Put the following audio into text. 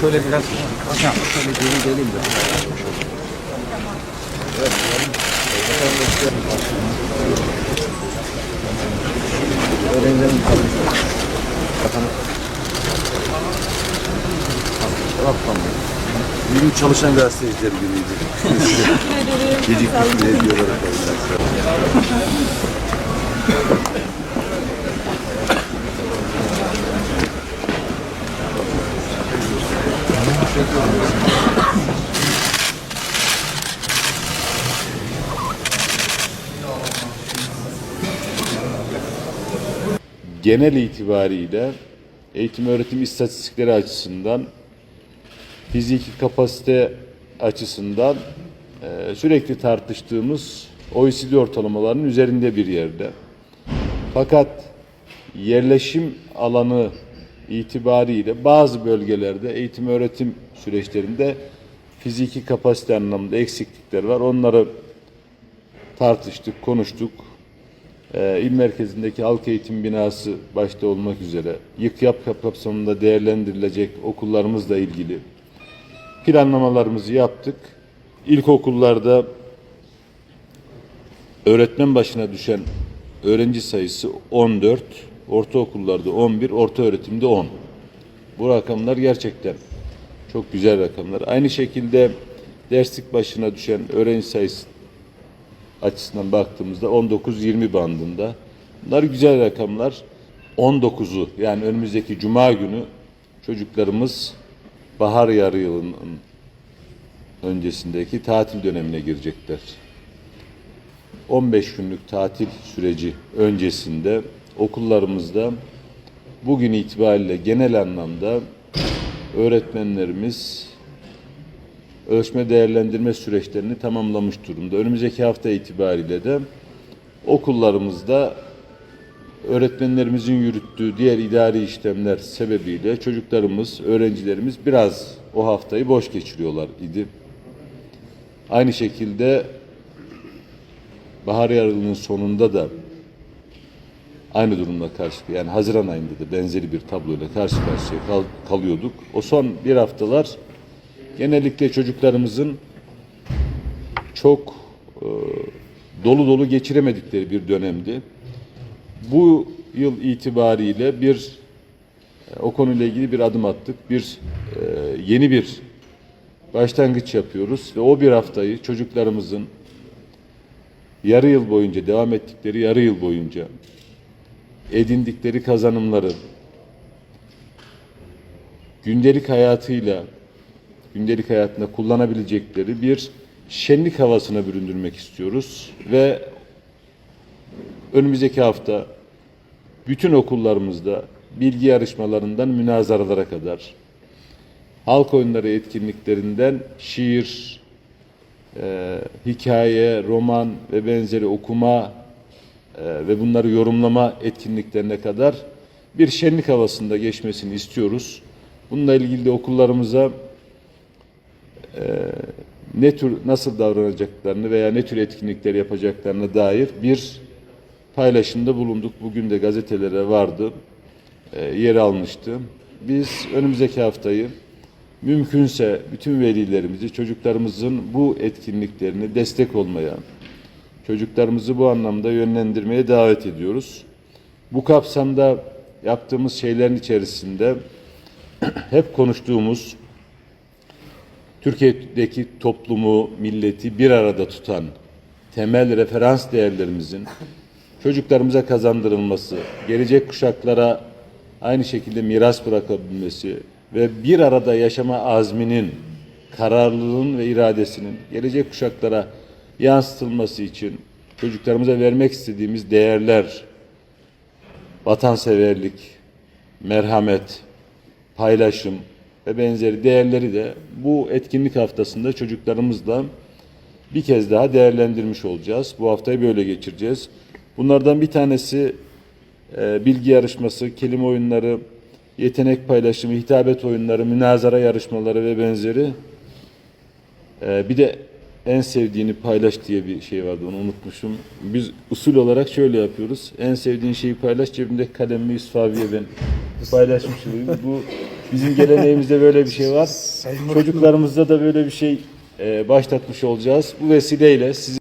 şöyle biraz hocam şöyle geri geleyim de. Öğrencilerin Bugün çalışan gazeteciler günüydü. Gecikmiş bile diyorlar genel itibariyle eğitim öğretim istatistikleri açısından fiziki kapasite açısından e, sürekli tartıştığımız OECD ortalamalarının üzerinde bir yerde. Fakat yerleşim alanı itibariyle bazı bölgelerde eğitim öğretim süreçlerinde fiziki kapasite anlamında eksiklikler var. Onları tartıştık, konuştuk. Ee, il merkezindeki halk eğitim binası başta olmak üzere yık yap kap kapsamında değerlendirilecek okullarımızla ilgili planlamalarımızı yaptık. İlkokullarda öğretmen başına düşen öğrenci sayısı 14, ortaokullarda 11, orta öğretimde 10. Bu rakamlar gerçekten çok güzel rakamlar. Aynı şekilde derslik başına düşen öğrenci sayısı açısından baktığımızda 19-20 bandında. Bunlar güzel rakamlar. 19'u yani önümüzdeki cuma günü çocuklarımız bahar yarı yılının öncesindeki tatil dönemine girecekler. 15 günlük tatil süreci öncesinde okullarımızda bugün itibariyle genel anlamda öğretmenlerimiz ölçme değerlendirme süreçlerini tamamlamış durumda. Önümüzdeki hafta itibariyle de okullarımızda öğretmenlerimizin yürüttüğü diğer idari işlemler sebebiyle çocuklarımız, öğrencilerimiz biraz o haftayı boş geçiriyorlar idi. Aynı şekilde bahar yarılının sonunda da aynı durumla karşı yani Haziran ayında da benzeri bir tabloyla karşı karşıya kal- kalıyorduk. O son bir haftalar genellikle çocuklarımızın çok e, dolu dolu geçiremedikleri bir dönemdi. Bu yıl itibariyle bir e, o konuyla ilgili bir adım attık. Bir e, yeni bir başlangıç yapıyoruz ve o bir haftayı çocuklarımızın yarı yıl boyunca devam ettikleri yarı yıl boyunca edindikleri kazanımları gündelik hayatıyla gündelik hayatında kullanabilecekleri bir şenlik havasına büründürmek istiyoruz ve önümüzdeki hafta bütün okullarımızda bilgi yarışmalarından münazaralara kadar halk oyunları etkinliklerinden şiir, e, hikaye, roman ve benzeri okuma ve bunları yorumlama etkinliklerine kadar bir şenlik havasında geçmesini istiyoruz. Bununla ilgili de okullarımıza e, ne tür nasıl davranacaklarını veya ne tür etkinlikler yapacaklarına dair bir paylaşımda bulunduk. Bugün de gazetelere vardı, e, yer almıştı. Biz önümüzdeki haftayı mümkünse bütün velilerimizi, çocuklarımızın bu etkinliklerini destek olmaya, çocuklarımızı bu anlamda yönlendirmeye davet ediyoruz. Bu kapsamda yaptığımız şeylerin içerisinde hep konuştuğumuz Türkiye'deki toplumu, milleti bir arada tutan temel referans değerlerimizin çocuklarımıza kazandırılması, gelecek kuşaklara aynı şekilde miras bırakabilmesi ve bir arada yaşama azminin, kararlılığın ve iradesinin gelecek kuşaklara yansıtılması için çocuklarımıza vermek istediğimiz değerler, vatanseverlik, merhamet, paylaşım ve benzeri değerleri de bu etkinlik haftasında çocuklarımızla bir kez daha değerlendirmiş olacağız. Bu haftayı böyle geçireceğiz. Bunlardan bir tanesi e, bilgi yarışması, kelime oyunları, yetenek paylaşımı, hitabet oyunları, münazara yarışmaları ve benzeri. E, bir de en sevdiğini paylaş diye bir şey vardı onu unutmuşum. Biz usul olarak şöyle yapıyoruz. En sevdiğin şeyi paylaş cebimdeki kalemimi Yusuf abiye ben paylaşmış olayım. Bu bizim geleneğimizde böyle bir şey var. Çocuklarımızda da böyle bir şey e, başlatmış olacağız. Bu vesileyle sizi